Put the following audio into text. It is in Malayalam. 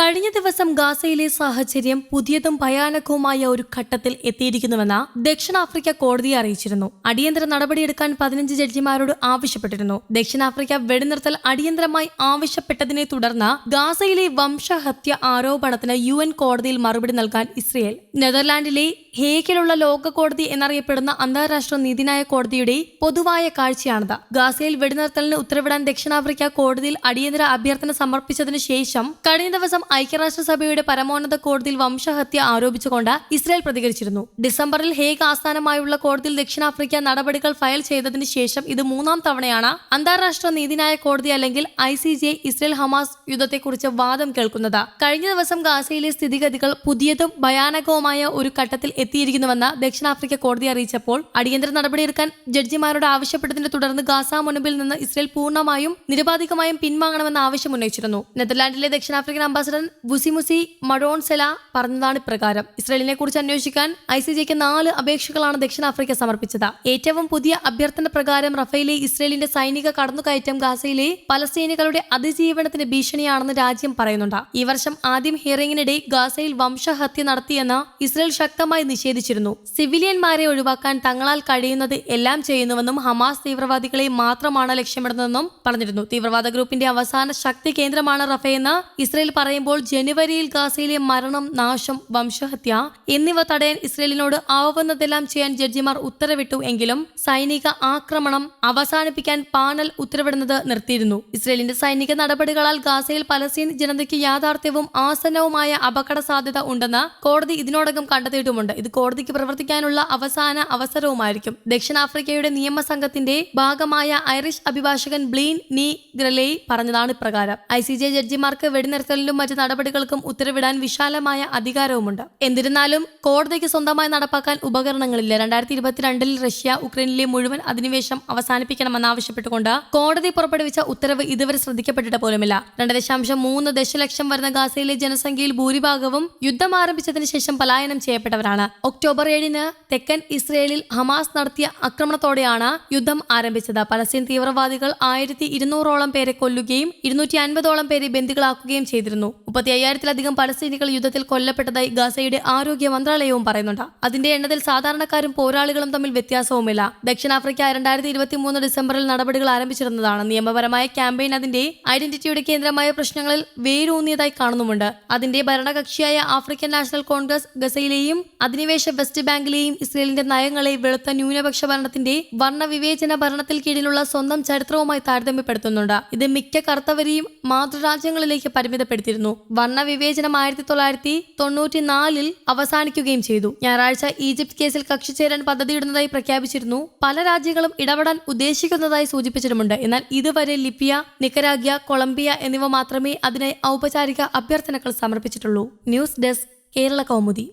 കഴിഞ്ഞ ദിവസം ഗാസയിലെ സാഹചര്യം പുതിയതും ഭയാനകവുമായ ഒരു ഘട്ടത്തിൽ എത്തിയിരിക്കുന്നുവെന്ന് ദക്ഷിണാഫ്രിക്ക കോടതിയെ അറിയിച്ചിരുന്നു. അടിയന്തര നടപടിയെടുക്കാൻ പതിനഞ്ച് ജഡ്ജിമാരോട് ആവശ്യപ്പെട്ടിരുന്നു. ദക്ഷിണാഫ്രിക്ക വെടിനിർത്തൽ അടിയന്തരമായി ആവശ്യപ്പെട്ടതിനെ തുടർന്ന് ഗാസയിലെ വംശഹത്യ ആരോപണത്തിന് യു കോടതിയിൽ മറുപടി നൽകാൻ ഇസ്രയേൽ നെതർലാൻഡിലെ ഹേഗിലുള്ള ലോക കോടതി എന്നറിയപ്പെടുന്ന അന്താരാഷ്ട്ര നീതിന്യായ കോടതിയുടെ പൊതുവായ കാഴ്ചയാണിത്. ഗാസയിൽ വെടിനിർത്തലിന് ഉത്തരവിടാൻ ദക്ഷിണാഫ്രിക്ക കോടതിയിൽ അടിയന്തര അഭ്യർത്ഥന സമർപ്പിച്ചതിനു ശേഷം കഴിഞ്ഞ ദിവസം ഐക്യരാഷ്ട്രസഭയുടെ പരമോന്നത കോടതിയിൽ വംശഹത്യ ആരോപിച്ചുകൊണ്ട് ഇസ്രായേൽ പ്രതികരിച്ചിരുന്നു. ഡിസംബറിൽ ഹേഗ് ആസ്ഥാനമായുള്ള കോടതിയിൽ ദക്ഷിണാഫ്രിക്ക നടപടികൾ ഫയൽ ചെയ്തതിനു ശേഷം ഇത് മൂന്നാം തവണയാണ് അന്താരാഷ്ട്ര നീതിന്യായ കോടതി അല്ലെങ്കിൽ I C J Israel Hamas യുദ്ധത്തെക്കുറിച്ച് വാദം കേൾക്കുന്നത്. കഴിഞ്ഞ ദിവസം ഗാസയിലെ സ്ഥിതിഗതികൾ പുതിയതും ഭയാനകവുമായ ഒരു ഘട്ടത്തിൽ എത്തിയിരിക്കുന്നുവെന്ന് ദക്ഷിണാഫ്രിക്ക കോടതി അറിയിച്ചപ്പോൾ അടിയന്തര നടപടിയെടുക്കാൻ ജഡ്ജിമാരോട് ആവശ്യപ്പെട്ടതിനെ തുടർന്ന് ഗാസ മുൻപിൽ നിന്ന് ഇസ്രയേൽ പൂർണമായും നിരപാധികമായും പിൻവാങ്ങണമെന്ന ആവശ്യം ഉന്നയിച്ചിരുന്നു. നെതർലാൻഡിലെ ദക്ഷിണാഫ്രിക്കൻ അംബാസഡർ ബുസിമുസി മഡോൺസെല പറഞ്ഞതാണ് ഇപ്രകാരം. ഇസ്രയേലിനെ കുറിച്ച് അന്വേഷിക്കാൻ ഐ സി ജിക്ക് നാല് അപേക്ഷകളാണ് ദക്ഷിണാഫ്രിക്ക സമർപ്പിച്ചത്. ഏറ്റവും പുതിയ അഭ്യർത്ഥന പ്രകാരം റഫേലെ ഇസ്രയേലിന്റെ സൈനിക കടന്നുകയറ്റം ഗാസയിലെ പലസ്തീനികളുടെ അതിജീവനത്തിന് ഭീഷണിയാണെന്ന് രാജ്യം പറയുന്നുണ്ട്. ഈ വർഷം ആദ്യം ഹിയറിംഗിനിടെ ഗാസയിൽ വംശഹത്യ നടത്തിയെന്ന് ഇസ്രയേൽ ശക്തമായി നിഷേധിച്ചിരുന്നു. സിവിലിയന്മാരെ ഒഴിവാക്കാൻ തങ്ങളാൽ കഴിയുന്നത് എല്ലാം ചെയ്യുന്നുവെന്നും ഹമാസ് തീവ്രവാദികളെ മാത്രമാണ് ലക്ഷ്യമിടുന്നതെന്നും പറഞ്ഞിരുന്നു. തീവ്രവാദ ഗ്രൂപ്പിന്റെ അവസാന ശക്തി കേന്ദ്രമാണ് റഫയെന്ന് ഇസ്രയേൽ പറയുമ്പോൾ ജനുവരിയിൽ ഗാസയിലെ മരണം നാശം വംശഹത്യ എന്നിവ തടയാൻ ഇസ്രയേലിനോട് ആവുന്നതെല്ലാം ചെയ്യാൻ ജഡ്ജിമാർ ഉത്തരവിട്ടു എങ്കിലും സൈനിക ആക്രമണം അവസാനിപ്പിക്കാൻ പാനൽ ഉത്തരവിടുന്നത് നിർത്തിയിരുന്നു. ഇസ്രയേലിന്റെ സൈനിക നടപടികളാൽ ഗാസയിൽ പലസ്തീൻ ജനതയ്ക്ക് യാഥാർത്ഥ്യവും ആസന്നവുമായ അപകട സാധ്യത ഉണ്ടെന്ന് കോടതി ഇതിനോടകം കണ്ടെത്തിയിട്ടുമുണ്ട്. ഇത് കോടതിക്ക് പ്രവർത്തിക്കാനുള്ള അവസാന അവസരവുമായിരിക്കും. ദക്ഷിണാഫ്രിക്കയുടെ നിയമസംഘത്തിന്റെ ഭാഗമായ ഐറിഷ് അഭിഭാഷകൻ ബ്ലീൻ നീ ഗ്രലേ പറഞ്ഞതാണ് ഇപ്രകാരം. ഐ സി ജെ ജഡ്ജിമാർക്ക് വെടിനിർത്തലിലും മറ്റ് നടപടികൾക്കും ഉത്തരവിടാൻ വിശാലമായ അധികാരവുമുണ്ട്. എന്നിരുന്നാലും കോടതിക്ക് സ്വന്തമായി നടപ്പാക്കാൻ ഉപകരണങ്ങളില്ല. രണ്ടായിരത്തി ഇരുപത്തിരണ്ടിൽ റഷ്യ ഉക്രൈനിലെ മുഴുവൻ അധിനിവേശം അവസാനിപ്പിക്കണമെന്നാവശ്യപ്പെട്ടുകൊണ്ട് കോടതി പുറപ്പെടുവിച്ച ഉത്തരവ് ഇതുവരെ ശ്രദ്ധിക്കപ്പെട്ടിട്ട് പോലുമില്ല. രണ്ട് ദശാംശം മൂന്ന് ദശലക്ഷം വരുന്ന ഗാസയിലെ ജനസംഖ്യയിൽ ഭൂരിഭാഗവും യുദ്ധം ആരംഭിച്ചതിന് ശേഷം പലായനം ചെയ്യപ്പെട്ടവരാണ്. ഒക്ടോബർ ഏഴിന് തെക്കൻ ഇസ്രയേലിൽ ഹമാസ് നടത്തിയ ആക്രമണത്തോടെയാണ് യുദ്ധം ആരംഭിച്ചത്. പലസ്തീൻ തീവ്രവാദികൾ ആയിരത്തി ഇരുന്നൂറോളം പേരെ കൊല്ലുകയും ഇരുന്നൂറ്റി അൻപതോളം പേരെ ബന്ദികളാക്കുകയും ചെയ്തിരുന്നു. മുപ്പത്തി അയ്യായിരത്തിലധികം പലസ്തീനികൾ യുദ്ധത്തിൽ കൊല്ലപ്പെട്ടതായി ഗാസയുടെ ആരോഗ്യ മന്ത്രാലയവും പറയുന്നുണ്ട്. അതിന്റെ എണ്ണത്തിൽ സാധാരണക്കാരും പോരാളികളും തമ്മിൽ വ്യത്യാസവുമില്ല. ദക്ഷിണാഫ്രിക്ക രണ്ടായിരത്തി ഇരുപത്തി മൂന്ന് ഡിസംബറിൽ നടപടികൾ ആരംഭിച്ചിരുന്നതാണ്. നിയമപരമായ ക്യാമ്പയിൻ അതിന്റെ ഐഡന്റിറ്റിയുടെ കേന്ദ്രമായ പ്രശ്നങ്ങളിൽ വേരൂന്നിയതായി കാണുന്നുമുണ്ട്. അതിന്റെ ഭരണകക്ഷിയായ ആഫ്രിക്കൻ നാഷണൽ കോൺഗ്രസ് ഗസയിലെയും അധിനിവേശ വെസ്റ്റ് ബാങ്കിലെയും ഇസ്രയേലിന്റെ നയങ്ങളെ വെളുത്ത ന്യൂനപക്ഷ ഭരണത്തിന്റെ വർണവിവേചന ഭരണത്തിൽ കീഴിലുള്ള സ്വന്തം ചരിത്രവുമായി താരതമ്യപ്പെടുത്തുന്നുണ്ട്. ഇത് മിക്ക കർത്തവരെയും മാതൃരാജ്യങ്ങളിലേക്ക് പരിമിതപ്പെടുത്തിയിരുന്നു. വർണവിവേചനം ആയിരത്തി തൊള്ളായിരത്തി തൊണ്ണൂറ്റിനാലിൽ അവസാനിക്കുകയും ചെയ്തു. ഞായറാഴ്ച ഈജിപ്ത് കേസിൽ കക്ഷി ചേരാൻ പദ്ധതിയിടുന്നതായി പ്രഖ്യാപിച്ചിരുന്നു. പല രാജ്യങ്ങളും ഇടപെടാൻ ഉദ്ദേശിക്കുന്നതായി സൂചിപ്പിച്ചിട്ടുമുണ്ട് എന്നാൽ ഇതുവരെ ലിബിയ നിക്കരാഗ്യ കൊളംബിയ എന്നിവ മാത്രമേ അതിനായി ഔപചാരിക അഭ്യർത്ഥനകൾ സമർപ്പിച്ചിട്ടുള്ളൂ. News desk Kerala Kaumudi.